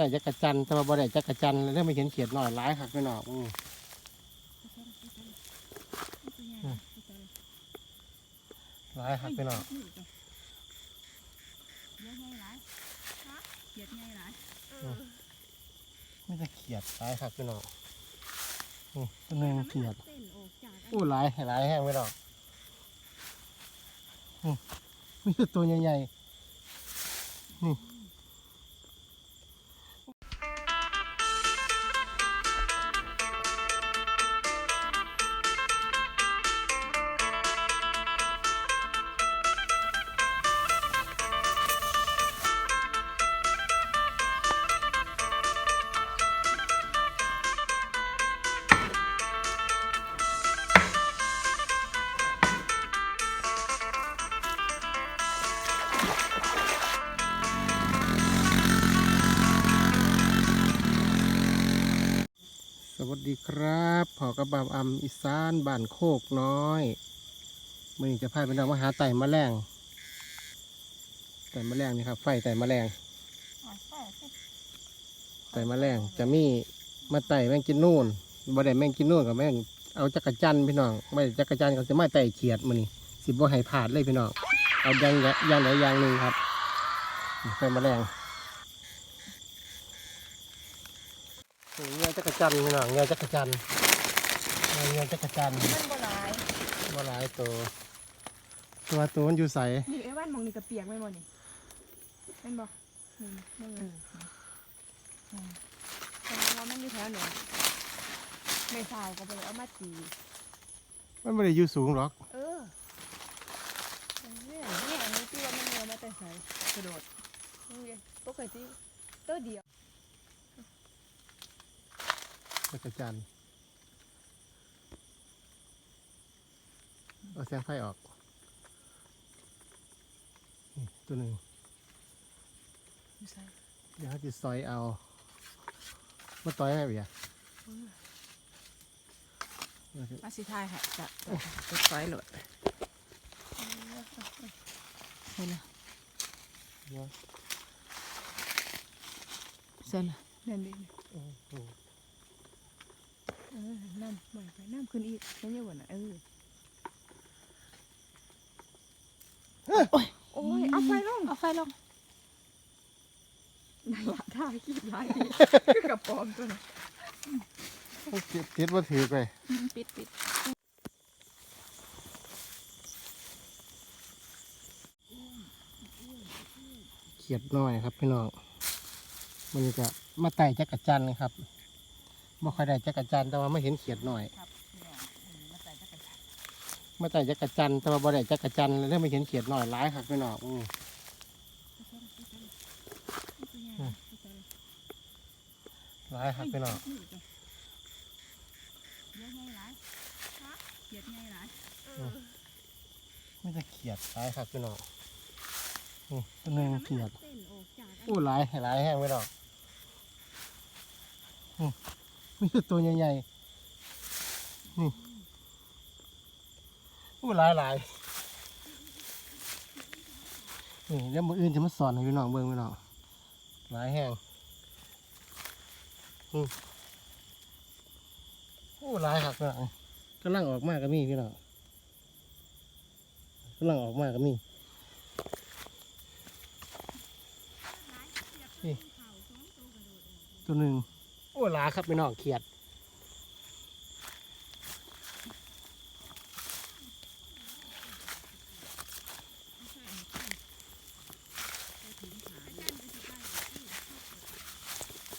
แต่จักรจันทร์แต่ว่าบ่ได้จักรจันทร์เริ่มไม่เห็นเขียดหน่อยร้ายคักไปหนอกอืมร้ายคักไปหนอกเยอะไงหลายฮะเขียดไงหลายไม่จะเขียดร้ายคักไปหนอกนี่ตัวหนึงเขียดเส้นออกจากอันอู้ร้ายร้ายแห้งไปหนอกนี่ตัวใหญ่ๆนี่ บพอกระบำอำอีสานบ้านโคกน้อยมื่อนี้จะพาไปน้องมาหาไต่แมลงไต่แมลงนี่ครับ ไฟไต่แมลงไต่แมลงจะมีมาไต่แมงกินนู่นบ่ได้แมงกินนู่นกับแมงเอาจักรจันพี่น้องไม่จักรจันทร์ก็จะมาไต่เขียดมันนี่สิบ่ให้ผาดเลยพี่น้องเอายางยางใดอย่างหนึ่งครับไต่แมลงเงี้ยจักรจันพี่น้องเงี้ยจักรจันท เงี้ยจักรจันทร์มันบ่หลายบ่หลายตัว ตัวตัวมันอยู่ใสนี่ไอ้ว่านมองนี่กระเปียกไหมบ่นี่เป็นบ่นี่นี่เออแต่ว่ามันอยู่แถวไหนไม่สาวก็ไปเอามาตีมันไม่ได้อยู่สูงหรอก เออเนี่ยเนี่ยอันนี้ที่ว่ามันเนื้อมาแต่ใส่กระโดดนี่ปกติตัวเดียวจักรจันทร์ เอาแสงไฟออกนี่ตัวหนึ่งอยู่ใส่เดี๋ยวเขาจะซอยเอามาต่อยให้เบียร์มาสิทายค่ะจะจะซอยโหลดเห็นละเสร็จละนั่นดิโอ้โหเออน้ำบ่อยไปน้ำขึ้นอีกนั่นยังบ่น่ะเออ โอ้ยโอ้ยเอาไฟลงเอาไฟลงนั่นละท่าขี้ร้ายดีคือกระป๋อมตัวน่ะเก็บเก็บมาถือไปปิดปิดเขียดน้อยครับพี่น้องมันจะมาไต่จักรจันทร์นะครับบ่ค่อยได้จักรจันทร์แต่ว่าไม่เห็นเขียดน้อยครับเนี่ยมาใส่ตะกร้า มาไต่จักรจันทร์แต่ว่าบ่ได้จักรจันทร์เริ่มไม่เห็นเขียดหน้อยร้ายครับพี่น้องอืมร้ายครับพี่น้องเยอะไงหลายฮะเขียดไงหลายไม่จะเขียดร้ายครับพี่น้องนี่ตัวหนึงเขียดอู้ร้ายร้ายแห้งพี่น้องอืมมีแต่ตัวใหญ่ๆนี่ อู้ร้ายหลายนี่แล้วมืออื่นจะมาสอนให้พี่น้องเบิ่งพี่น้องร้ายแห้งอืมอู้ร้ายครับพี่น้องกำลังออกมาก็มีพี่น้องกำลังออกมาก็มีนี่ตัวหนึ่งโอ้หลาครับพี่น้องเขียด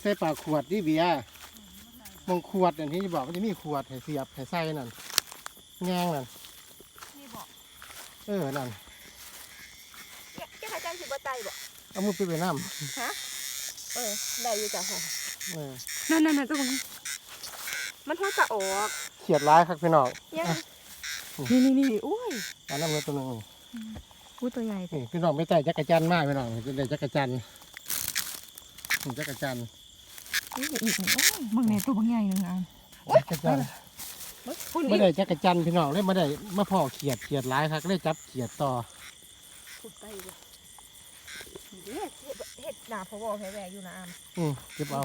ใส่ปากขวดดิเบียร์มองขวดอันที่บอกมันจะมีขวดให้เสียบให้ใส่นั่นแงงนั่นนี่บอกเออนั่นแกขายจันสิบ่ไตบ่เอามือไปไปน้ฮะเออได้อยู่จ้ะค่ะำเออนั่นนั่นนั่นตัวนี้มันทอดกะออกเขียดร้ายครับพี่น้องยังอะนี่นี่นี่อุ้ยเอาน้ำเงินตัวหนึ่งนี่อุ้ยตัวใหญ่นี่พี่น้องไม่ใส่จักรจันทร์มากพี่น้องจะได้จักรจันทร์นี่จักรจันทร์ อุ้ยอีกโอ้ยบางเนี่ยตัวบางใหญ่หนึ่งอันจักรจันทร์คุณไม่นี่ได้จักรจันทร์พี่น้องเลยไม่ได้มาพ่อเขียดเขียดร้ายครับเลยจับเขียดต่อขุดไปเลยนี่ดิเฮ็ดเฮ็ดเฮ็ดหนาพอบอกแผลแหวอยู่นะอามอืมเก็บเอา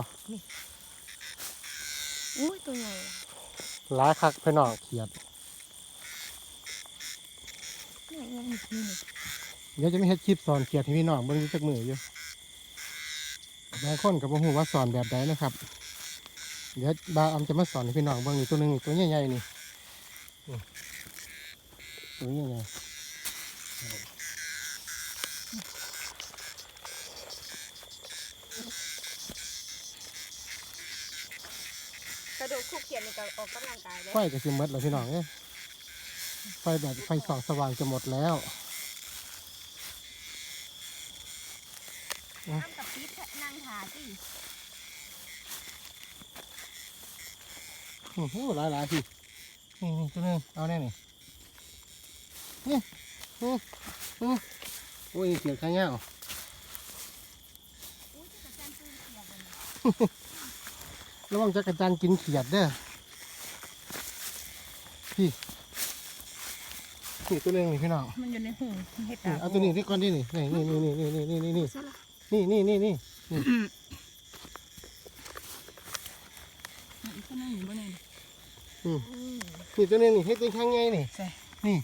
อุ้ยตัวใหญ่ว่ะหลายคักพี่น้องเขียดนี่นี่นี่นี่เดี๋ยวจะไม่เฮ็ดคลิปสอนเขียดให้พี่น้องเบิ่งอยู่จักมืออยู่ บางคนก็บ่ฮู้ว่าสอนแบบใดนะครับ เดี๋ยวบาวอำจะมาสอนให้พี่น้องเบิ่งนี่ตัวหนึงนี่ตัวใหญ่ๆนี่นี่ตัวใหญ่กระโดดคุกเขียนนี่ก็ออกกำลังกายๆได้ไฟก็สิหมดแล้วพี่น้องเอ้ยไฟแบบไฟส่องสว่างจะหมดแล้ว น้ำกับปิ๊ดนั่งทาสิโอ้โหหลายๆพี่นี่นี่ตัวหนึงเอาแน่นี่นี่นี่นี่โอ้ยเขียดข้างยาวอุ้ยจะจันตื้นเขียดเลยระวังจักรจันทร์กินเขียดเด้อพี่นี่ตัวหนึงนี่พี่น้องมันอยู่ในหูเฮ็ดนี่เอาตัวนี้นี่ก่อนดินี่นี่นี่นี่นี่นี่นี่นี่ นี่ซะละนี่นี่นี่นี่อีกคนนึงอยู่บ่นี่อืมอืมนี่ตัวหนึงนี่ให้ตัวข้างไงนี่ใช่นี่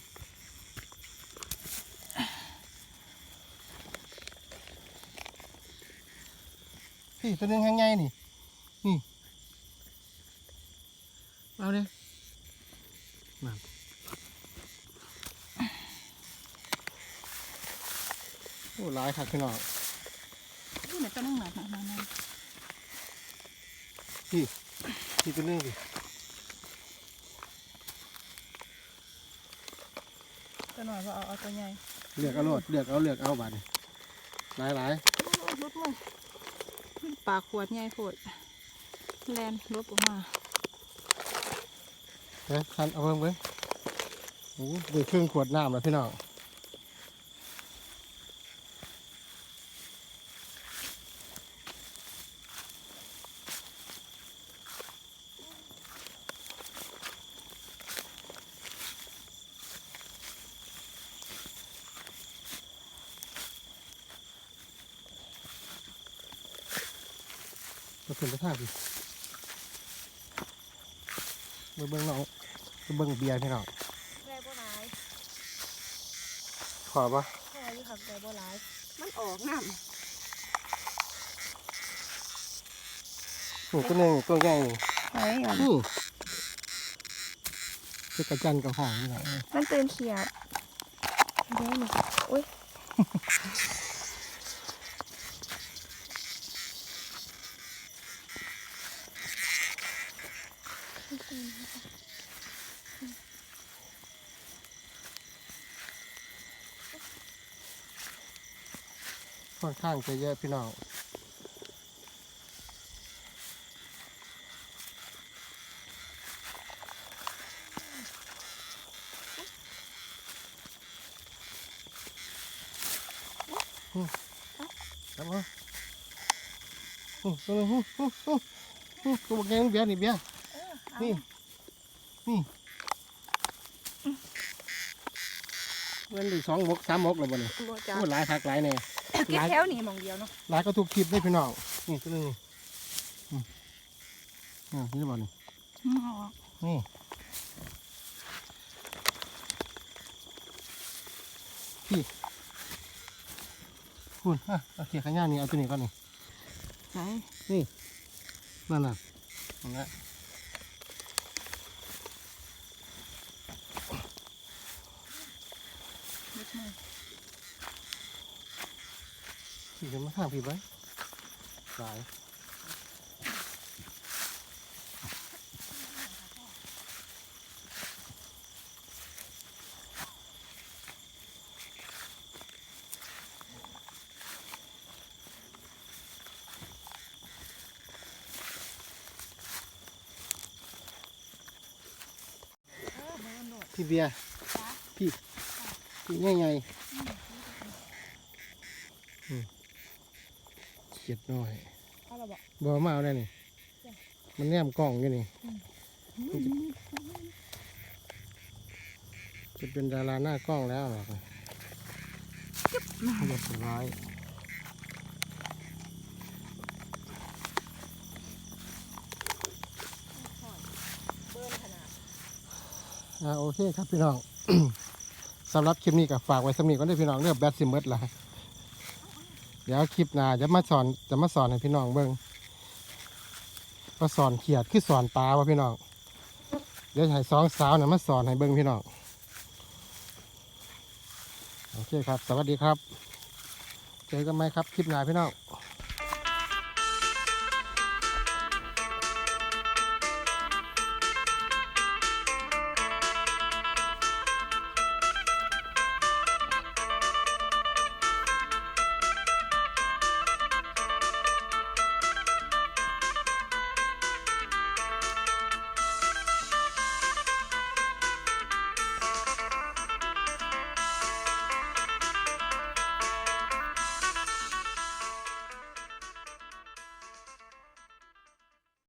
พี่ตัวหนึงข้างไงนี่นี่เอาเลยนั่นโอ้หลายคักพี่น้อง นี่แหละตัวนึงหนักหนักหนักหนักพี่ตัวหนึงดิตัวหน่อยว่าเอาเอาตัวใหญ่เลือกเอาโลดเลือกเอาเลือกเอาบัดนี้หลายหลายลดมันปากขวดใหญ่โพดแลนลบออกมาเฮ้ยคันเอาเบิ่งเบิ่งโอ้เดือดครึ่งขวดน้ำแล้วพี่น้อง มาเป็นกระทาดิมาเบิ่งน้องมาเบิ่งเบียร์พี่น้องแร่บ่ร้ายขอปะแร่อยู่ขับแร่บ่ร้าย มันออกน้นี่ตัวหนึงตัวใหญ่นี่ำไอ้อะนี่คือกระจันกับหองนี่แหละมันเป็นเขียดเดี๋ยวนี่อุ้ย ค่อนข้างจะเยอะพี่น้องอืมครับผมอืมตัวหนึงอืมอืมอืมอืมตัวบักแกงเบียร์นี่เบียร์นี่นี่มันได้สองมกสามมกแล้วบ่เนี่ยบ่จ้าหลายคักหลายแน่ กินแถวนี้หมองเดียวเนาะหลายก็ทุกคลิปได้พี่น้องนี่ตัวหนึงอืมอ่านี่บ่นี่อืมเอาออกนี่พี่คุณอะเอาเขียขย้านี่เอาตัวนี้ก่อนนี่ไหนนั่นน่ะนั่นแหละ ลดมือ พี่จะมาทางพี่ไว้สายพี่เบียร์พี่พี่ใหญ่ๆ เขียดน้อยบ่มาเอาได้นี่ มันแนมกล่องอยู่นี่จะเป็นดาราหน้ากล้องแล้วหรอกเรียบร้อยโอเคครับพี่น้อง สำหรับคลิปนี้ก็ฝากไว้สมีก่อนด้วพี่น้องเรื่องแบทซิมเมอร์ละ เดี๋ยวคลิปหน้าจะมาสอนจะมาสอนให้พี่น้องเบิ้งก็สอนเขียดคือสอนปลาวะพี่น้องเดี๋ยวให้สองสาวน่ะมาสอนให้เบิ้งพี่น้องโอเคครับ สวัสดีครับ เจอกันไหมครับคลิปหน้าพี่น้อง